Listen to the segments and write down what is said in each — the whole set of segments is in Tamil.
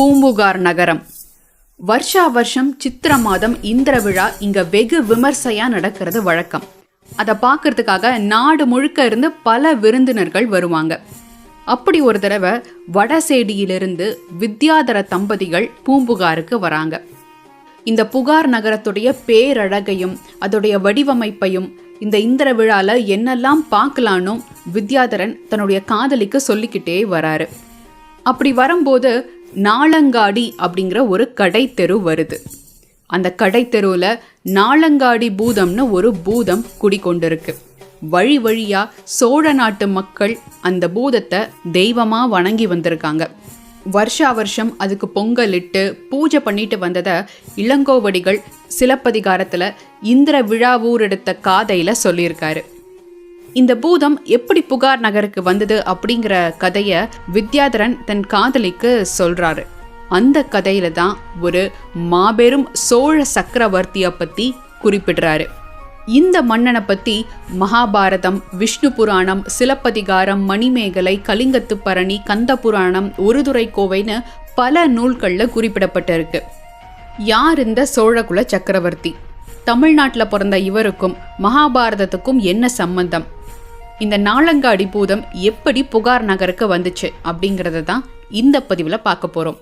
பூம்புகார் நகரம். வருஷா வருஷம் சித்திர மாதம் இந்திர விழா இங்க வெகு விமர்சையா நடக்கிறது வழக்கம். அதை பார்க்கறதுக்காக நாடு முழுக்க இருந்து பல விருந்தினர்கள் வருவாங்க. அப்படி ஒரு தடவை வடசேடியிலிருந்து வித்யாதர தம்பதிகள் பூம்புகாருக்கு வராங்க. இந்த புகார் நகரத்துடைய பேரழகையும் அதோடைய வடிவமைப்பையும் இந்த இந்திர விழால என்னெல்லாம் பார்க்கலான்னு வித்யாதரன் தன்னுடைய காதலிக்கு சொல்லிக்கிட்டே வராரு. அப்படி வரும்போது நாளங்காடி அப்படிங்கிற ஒரு கடை தெரு வருது. அந்த கடை தெருவில் நாளங்காடி பூதம்னு ஒரு பூதம் குடிக்கொண்டிருக்கு. வழி வழியாக சோழ நாட்டு மக்கள் அந்த பூதத்தை தெய்வமாக வணங்கி வந்திருக்காங்க. வருஷா வருஷம் அதுக்கு பொங்கலிட்டு பூஜை பண்ணிட்டு வந்ததை இளங்கோவடிகள் சிலப்பதிகாரத்தில் இந்திர விழாவூர் எடுத்த காதையில் சொல்லியிருக்காரு. இந்த பூதம் எப்படி புகார் நகருக்கு வந்தது அப்படிங்கிற கதைய வித்யாதரன் தன் காதலிக்கு சொல்றாரு. அந்த கதையில தான் ஒரு மாபெரும் சோழ சக்கரவர்த்திய பத்தி குறிப்பிடுறாரு. இந்த மன்னனை பத்தி மகாபாரதம் விஷ்ணு புராணம் சிலப்பதிகாரம் மணிமேகலை கலிங்கத்து பரணி கந்த புராணம் ஒருதுரை கோவைன்னு பல நூல்களில் குறிப்பிடப்பட்டிருக்கு. யார் இந்த சோழகுல சக்கரவர்த்தி? தமிழ்நாட்டில் பிறந்த இவருக்கும் மகாபாரதத்துக்கும் என்ன சம்பந்தம்? இந்த நாளங்காடி பூதம் எப்படி புகார் நகருக்கு வந்துச்சு அப்படிங்கிறத தான் இந்த பதிவில் பார்க்க போகிறோம்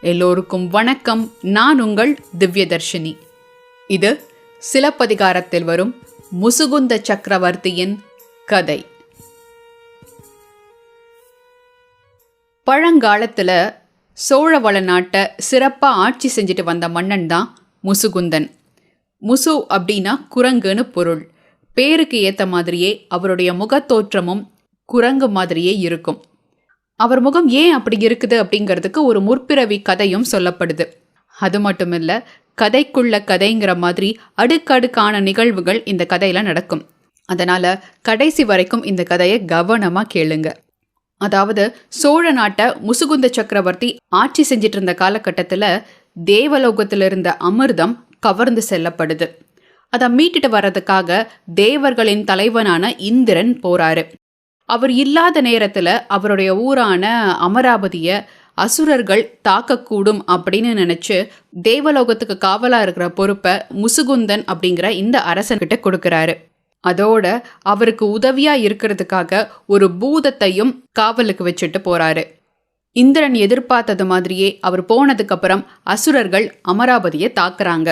எல்லோருக்கும் வணக்கம். நான் உங்கள் திவ்யதர்ஷினி. இது சிலப்பதிகாரத்தில் வரும் முசுகுந்த சக்கரவர்த்தியின் கதை. பழங்காலத்தில் சோழவள நாட்டை சிறப்பாக ஆட்சி செஞ்சுட்டு வந்த மன்னன் தான் முசுகுந்தன். முசு அப்படின்னா குரங்குன்னு பொருள். பேருக்கு ஏற்ற மாதிரியே அவருடைய முகத்தோற்றமும் குரங்கு மாதிரியே இருக்கும். அவர் முகம் ஏன் அப்படி இருக்குது அப்படிங்கிறதுக்கு ஒரு முற்பிறவி கதையும் சொல்லப்படுது. அது மட்டும் இல்லை கதைக்குள்ள கதைங்கிற மாதிரி அடுக்கடுக்கான நிகழ்வுகள் இந்த கதையில் நடக்கும். அதனால் கடைசி வரைக்கும் இந்த கதையை கவனமாக கேளுங்க. அதாவது சோழ நாட்டை முசுகுந்த சக்கரவர்த்தி ஆட்சி செஞ்சிட்டு இருந்த காலகட்டத்தில் தேவலோகத்தில் இருந்த அமிர்தம் கவர்ந்து செல்லப்படுது. அதை மீட்டுட்டு வர்றதுக்காக தேவர்களின் தலைவனான இந்திரன் போறாரு. அவர் இல்லாத நேரத்துல அவருடைய ஊரான அமராவதிய அசுரர்கள் தாக்கக்கூடும் அப்படின்னு நினைச்சு தேவலோகத்துக்கு காவலா இருக்கிற பொறுப்பை முசுகுந்தன் அப்படிங்கிற இந்த அரசன்கிட்ட கொடுக்கறாரு. அதோட அவருக்கு உதவியா இருக்கிறதுக்காக ஒரு பூதத்தையும் காவலுக்கு வச்சுட்டு போறாரு. இந்திரன் எதிர்பார்த்தது மாதிரியே அவர் போனதுக்கு அப்புறம் அசுரர்கள் அமராவதியை தாக்குறாங்க.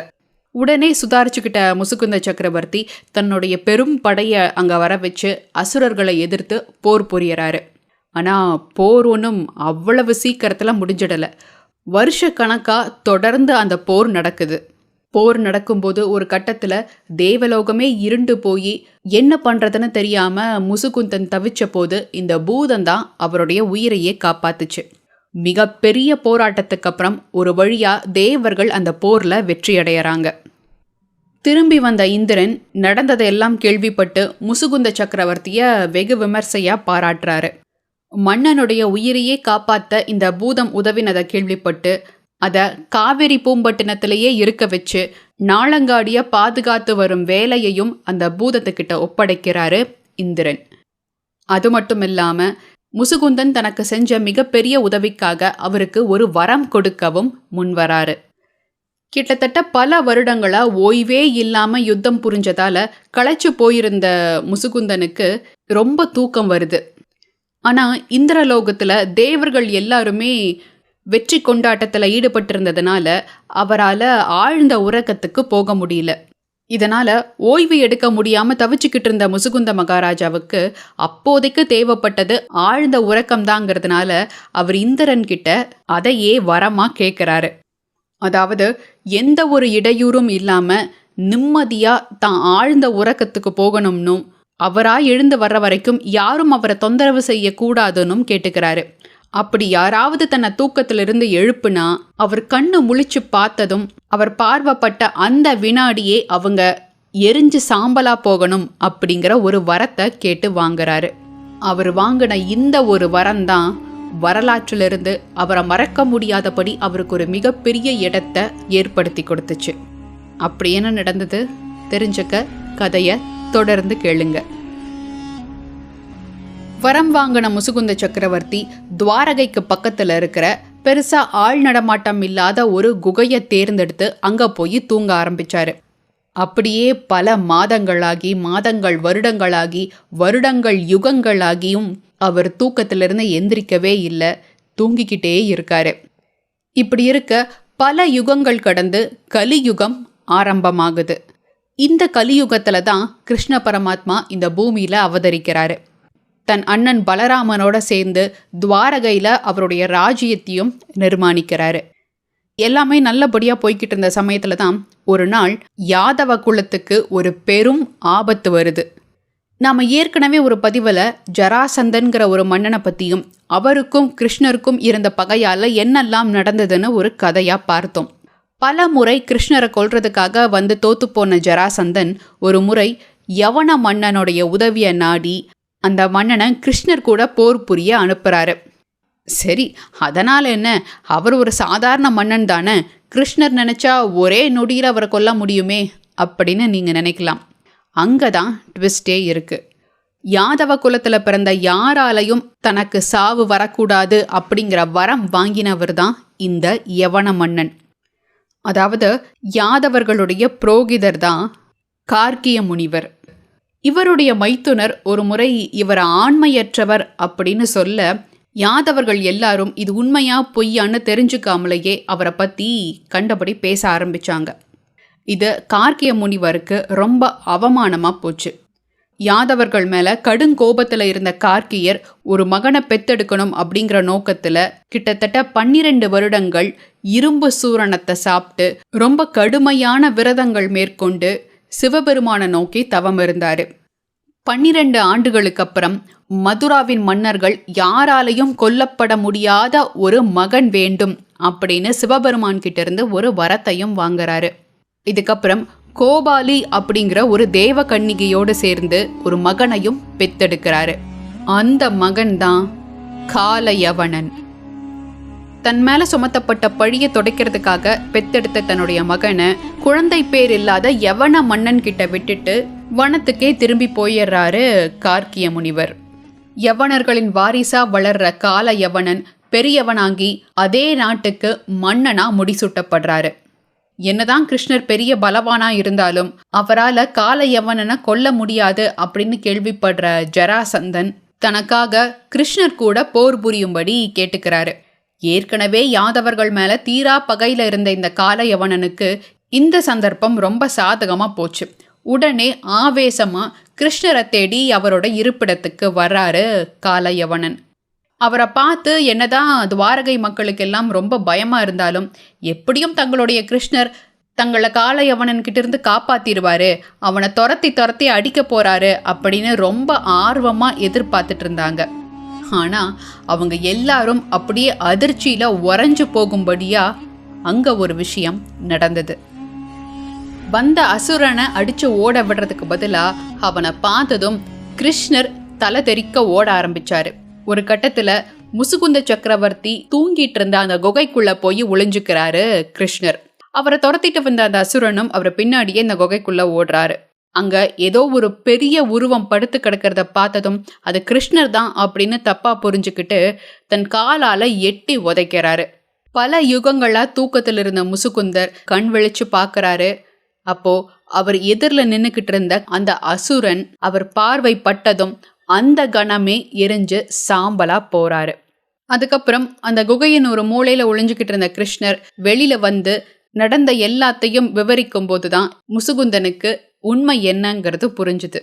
உடனே சுதாரிச்சுக்கிட்ட முசுகுந்த சக்கரவர்த்தி தன்னுடைய பெரும் படையை அங்கே வர வச்சு அசுரர்களை எதிர்த்து போர் புரியறாரு. ஆனால் போர் ஒன்றும் அவ்வளவு சீக்கிரத்தில் முடிஞ்சிடலை. வருஷ கணக்காக தொடர்ந்து அந்த போர் நடக்குது. போர் நடக்கும்போது ஒரு கட்டத்தில் தேவலோகமே இருண்டு போய் என்ன பண்ணுறதுன்னு தெரியாமல் முசுகுந்தன் தவிச்ச போது இந்த பூதம் தான் அவருடைய உயிரையே காப்பாத்துச்சு. மிகப்பெரிய போராட்டத்துக்கு அப்புறம் ஒரு வழியாக தேவர்கள் அந்த போரில் வெற்றியடையறாங்க திரும்பி வந்த இந்திரன் நடந்ததையெல்லாம் கேள்விப்பட்டு முசுகுந்த சக்கரவர்த்தியை வெகு விமர்சையாக பாராட்டுறாரு. மன்னனுடைய உயிரையே காப்பாத்த இந்த பூதம் உதவினதை கேள்விப்பட்டு அதை காவிரி பூம்பட்டினத்திலேயே இருக்க வச்சு நாளங்காடிய பாதுகாத்து வரும் வேலையையும் அந்த பூதத்துக்கிட்ட ஒப்படைக்கிறாரு இந்திரன். அது மட்டும் இல்லாமல் முசுகுந்தன் தனக்கு செஞ்ச மிகப்பெரிய உதவிக்காக அவருக்கு ஒரு வரம் கொடுக்கவும் முன்வராரு கிட்டத்தட்ட பல வருடங்களா ஓய்வே இல்லாம யுத்தம் புரிஞ்சதால களைச்சு போயிருந்த முசுகுந்தனுக்கு ரொம்ப தூக்கம் வருது. ஆனா இந்திரலோகத்துல தேவர்கள் எல்லாருமே வெற்றி கொண்டாட்டத்தில் ஈடுபட்டிருந்ததுனால அவரால் ஆழ்ந்த உறக்கத்துக்கு போக முடியல. இதனால ஓய்வு எடுக்க முடியாம தவிச்சுக்கிட்டு இருந்த முசுகுந்த மகாராஜாவுக்கு அப்போதைக்கு தேவைப்பட்டது ஆழ்ந்த உறக்கம்தாங்கிறதுனால அவர் இந்திரன் கிட்ட அதையே வரமா கேட்கிறாரு அதாவது எந்த ஒரு இடையூறும் இல்லாம நிம்மதியா தான் ஆழ்ந்த உறக்கத்துக்கு போகணும்னும் அவராக எழுந்து வர்ற வரைக்கும் யாரும் அவரை தொந்தரவு செய்யக்கூடாதுன்னு கேட்டுக்கிறாரு. அப்படி யாராவது தன்னை தூக்கத்திலிருந்து எழுப்புனா அவர் கண்ணு முழிச்சு பார்த்ததும் அவர் பார்வைப்பட்ட அந்த வினாடியே அவங்க எரிஞ்சு சாம்பலா போகணும் அப்படிங்கிற ஒரு வரத்தை கேட்டு வாங்குறாரு. அவர் வாங்கின இந்த ஒரு வரம்தான் வரலாற்றிலிருந்து அவரை மறக்க முடியாதபடி அவருக்கு ஒரு மிகப்பெரிய இடத்தை ஏற்படுத்தி கொடுத்துச்சு. அப்படி என்ன நடந்தது? தெரிஞ்சுக்க கதையை தொடர்ந்து கேளுங்கள் வரம் வாங்கின முசுகுந்த சக்கரவர்த்தி துவாரகைக்கு பக்கத்தில் இருக்கிற பெருசா ஆள் நடமாட்டம் இல்லாத ஒரு குகையை தேர்ந்தெடுத்து அங்க போய் தூங்க ஆரம்பிச்சாரு. அப்படியே பல மாதங்களாகி மாதங்கள் வருடங்களாகி வருடங்கள் யுகங்களாகியும் அவர் தூக்கத்திலிருந்து எந்திரிக்கவே இல்லை தூங்கிக்கிட்டே இருக்காரு. இப்படி இருக்க பல யுகங்கள் கடந்து கலியுகம் ஆரம்பமாகுது. இந்த கலியுகத்தில் தான் கிருஷ்ண பரமாத்மா இந்த பூமியில் அவதரிக்கிறாரு. தன் அண்ணன் பலராமனோட சேர்ந்து துவாரகையில் அவருடைய ராஜ்யத்தையும் நிர்மாணிக்கிறாரு. எல்லாமே நல்லபடியாக போய்கிட்டு இருந்த சமயத்தில் தான் ஒரு நாள் யாதவ குலத்துக்கு ஒரு பெரும் ஆபத்து வருது. நாம் ஏற்கனவே ஒரு பதிவில் ஜராசந்தன்கிற ஒரு மன்னனை பற்றியும் அவருக்கும் கிருஷ்ணருக்கும் இருந்த பகையால் என்னெல்லாம் நடந்ததுன்னு ஒரு கதையாக பார்த்தோம். பல முறை கிருஷ்ணரை கொல்றதுக்காக வந்து தோத்து போன ஜராசந்தன் ஒரு முறை யவன மன்னனுடைய உதவியை நாடி அந்த மன்னனை கிருஷ்ணர் கூட போர் புரிய அனுப்புறாரு. சரி அதனால் என்ன? அவர் ஒரு சாதாரண மன்னன் தானே. கிருஷ்ணர் நினச்சா ஒரே நொடியில் அவரை கொல்ல முடியுமே அப்படின்னு நீங்கள் நினைக்கலாம். அங்கே தான் ட்விஸ்டே இருக்குது யாதவ குலத்தில் பிறந்த யாராலையும் தனக்கு சாவு வரக்கூடாது அப்படிங்கிற வரம் வாங்கினவர் தான் இந்த யவன மன்னன். அதாவது யாதவர்களுடைய புரோகிதர் தான் கார்கிய முனிவர். இவருடைய மைத்துனர் ஒரு முறை இவர் ஆண்மையற்றவர் அப்படின்னு சொல்ல யாதவர்கள் எல்லாரும் இது உண்மையா பொய்யான்னு தெரிஞ்சுக்காமலேயே அவரை பற்றி கண்டபடி பேச ஆரம்பித்தாங்க இது கார்கிய முனிவருக்கு ரொம்ப அவமானமாக போச்சு. யாதவர்கள் மேலே கடுங்கோபத்தில் இருந்த கார்கியர் ஒரு மகனை பெத்தெடுக்கணும் அப்படிங்கிற நோக்கத்தில் கிட்டத்தட்ட பன்னிரெண்டு வருடங்கள் இரும்பு சூரணத்தை சாப்பிட்டு ரொம்ப கடுமையான விரதங்கள் மேற்கொண்டு சிவபெருமானை நோக்கி தவம் இருந்தார். பன்னிரண்டு ஆண்டுகளுக்கு அப்புறம் மதுராவின் மன்னர்கள் யாராலையும் கொல்லப்பட முடியாத ஒரு மகன் வேண்டும் அப்படின்னு சிவபெருமான் கிட்ட இருந்து ஒரு வரத்தையும் வாங்குறாரு. இதுக்கப்புறம் கோபாலி அப்படிங்கிற ஒரு தேவ கன்னிகையோடு சேர்ந்து ஒரு மகனையும் பெத்தெடுக்கிறாரு. அந்த மகன் தான் காலயவனன் தன் மேல சுமத்தப்பட்ட பழிய துடைக்கிறதுக்காக பெத்தெடுத்த தன்னுடைய மகனை குழந்தை பேர் இல்லாத யவன மன்னன் கிட்ட விட்டுட்டு வனத்துக்கே திரும்பி போயிடுறாரு கார்க்கிய முனிவர். யவனர்களின் வாரிசா வளர்ற கால யவனன் பெரியவனாங்கி அதே நாட்டுக்கு மன்னனா முடிசூட்டப்படுறாரு. என்னதான் கிருஷ்ணர் பெரிய பலவானா இருந்தாலும் அவரால் கால யவனனை கொல்ல முடியாது அப்படின்னு கேள்விப்படுற ஜராசந்தன் தனக்காக கிருஷ்ணர் கூட போர் புரியும்படி கேட்டுக்கிறாரு. ஏற்கனவே யாதவர்கள் மேல தீரா பகையில இருந்த இந்த காலயவனனுக்கு இந்த சந்தர்ப்பம் ரொம்ப சாதகமா போச்சு. உடனே ஆவேசமா கிருஷ்ணரை தேடி அவரோட இருப்பிடத்துக்கு வர்றாரு காலயவனன். அவரை பார்த்து என்னதான் துவாரகை மக்களுக்கெல்லாம் ரொம்ப பயமா இருந்தாலும் எப்படியும் தங்களுடைய கிருஷ்ணர் தங்களை காளையவனன் கிட்ட இருந்து காப்பாத்திடுவாரு அவனை துரத்தி துரத்தி அடிக்க போறாரு அப்படின்னு ரொம்ப ஆர்வமா எதிர்பார்த்துட்டு இருந்தாங்க. ஆனால் அவங்க எல்லாரும் அப்படியே அதிர்ச்சியில் உறைஞ்சு போகும்படியா அங்கே ஒரு விஷயம் நடந்தது. வந்த அசுரனை அடித்து ஓட விடுறதுக்கு பதிலாக அவனை பார்த்ததும் கிருஷ்ணர் தலை தெறிக்க ஓட ஆரம்பிச்சாரு. ஒரு கட்டத்தில் முசுகுந்த சக்கரவர்த்தி தூங்கிட்டு இருந்த அந்த குகைக்குள்ள போய் ஒளிஞ்சுக்கிறாரு கிருஷ்ணர். அவரை துரத்திட்டு வந்த அந்த அசுரனும் அவரை பின்னாடியே இந்த குகைக்குள்ள ஓடுறாரு. அங்க ஏதோ ஒரு பெரிய உருவம் படுத்து கிடக்கிறத பார்த்ததும் அது கிருஷ்ணர் தான் அப்படின்னு தப்பா புரிஞ்சுக்கிட்டு தன் காலால எட்டி உதைக்கிறாரு. பல யுகங்களா தூக்கத்தில் இருந்த முசுகுந்தர் கண் விழிச்சு பார்க்கறாரு அப்போ அவர் எதிரில் நின்னுக்கிட்டு இருந்த அந்த அசுரன் அவர் பார்வை பட்டதும் அந்த கணமே எரிஞ்சு சாம்பலா போறாரு. அதுக்கப்புறம் அந்த குகையின் ஒரு மூளையில ஒளிஞ்சுக்கிட்டு இருந்த கிருஷ்ணர் வெளியில வந்து நடந்த எல்லாத்தையும் விவரிக்கும் போதுதான் முசுகுந்தனுக்கு உண்மை என்னங்கிறது புரிஞ்சுது.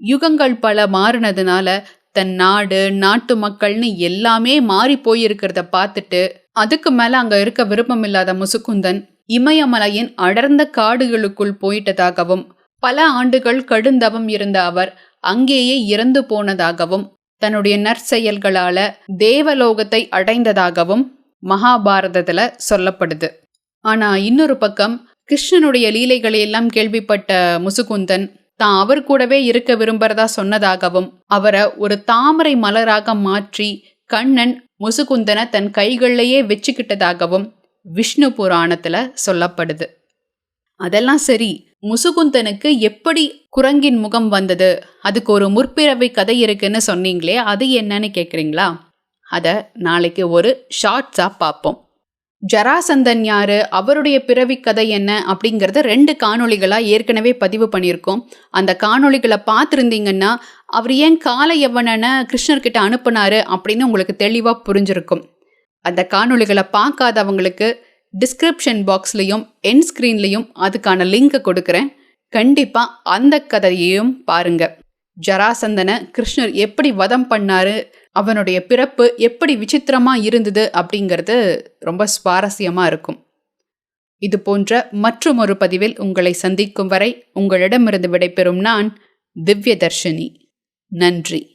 யுகங்கள் பல மாறினதுனால தன் நாடு நாட்டு மக்கள்னு எல்லாமே மாறி போயிருக்கிறத பார்த்துட்டு அதுக்கு மேல அங்க இருக்க விருப்பம் இல்லாத முசுகுந்தன் இமயமலையின் அடர்ந்த காடுகளுக்குள் போயிட்டதாகவும் பல ஆண்டுகள் கடுந்தவம் இருந்த அவர் அங்கேயே இறந்து போனதாகவும் தன்னுடைய நற்செயல்களால தேவலோகத்தை அடைந்ததாகவும் மகாபாரதத்துல சொல்லப்படுது. ஆனா இன்னொரு பக்கம் கிருஷ்ணனுடைய லீலைகளை எல்லாம் கேள்விப்பட்ட முசுகுந்தன் தான் அவர் கூடவே இருக்க விரும்புறதா சொன்னதாகவும் அவரை ஒரு தாமரை மலராக மாற்றி கண்ணன் முசுகுந்தனை தன் கைகளிலேயே வச்சுக்கிட்டதாகவும் விஷ்ணு புராணத்துல சொல்லப்படுது. அதெல்லாம் சரி முசுகுந்தனுக்கு எப்படி குரங்கின் முகம் வந்தது? அதுக்கு ஒரு முற்பிறவை கதை இருக்குன்னு சொன்னீங்களே அது என்னன்னு கேட்குறீங்களா அதை நாளைக்கு ஒரு ஷார்ட்ஸாக பார்ப்போம். ஜராசந்தன் யாரு? அவருடைய பிறவி கதை என்ன? அப்படிங்கிறத ரெண்டு காணொளிகளாக ஏற்கனவே பதிவு பண்ணியிருக்கோம். அந்த காணொளிகளை பார்த்துருந்தீங்கன்னா அவர் ஏன் கால யவனனை கிருஷ்ணர்கிட்ட அனுப்புனாரு அப்படின்னு உங்களுக்கு தெளிவாக புரிஞ்சிருக்கும். அந்த காணொளிகளை பார்க்காதவங்களுக்கு டிஸ்கிரிப்ஷன் பாக்ஸ்லேயும் என் ஸ்க்ரீன்லேயும் அதுக்கான லிங்கை கொடுக்குறேன். கண்டிப்பாக அந்த கதையையும் பாருங்கள் ஜராசந்தனை கிருஷ்ணர் எப்படி வதம் பண்ணாரு? அவனுடைய பிறப்பு எப்படி விசித்திரமாக இருந்தது அப்படிங்கிறது ரொம்ப சுவாரஸ்யமாக இருக்கும். இது போன்ற மற்றும் ஒரு பதிவில் உங்களை சந்திக்கும் வரை உங்களிடமிருந்து விடைபெறும் நான் திவ்ய தர்ஷினி நன்றி.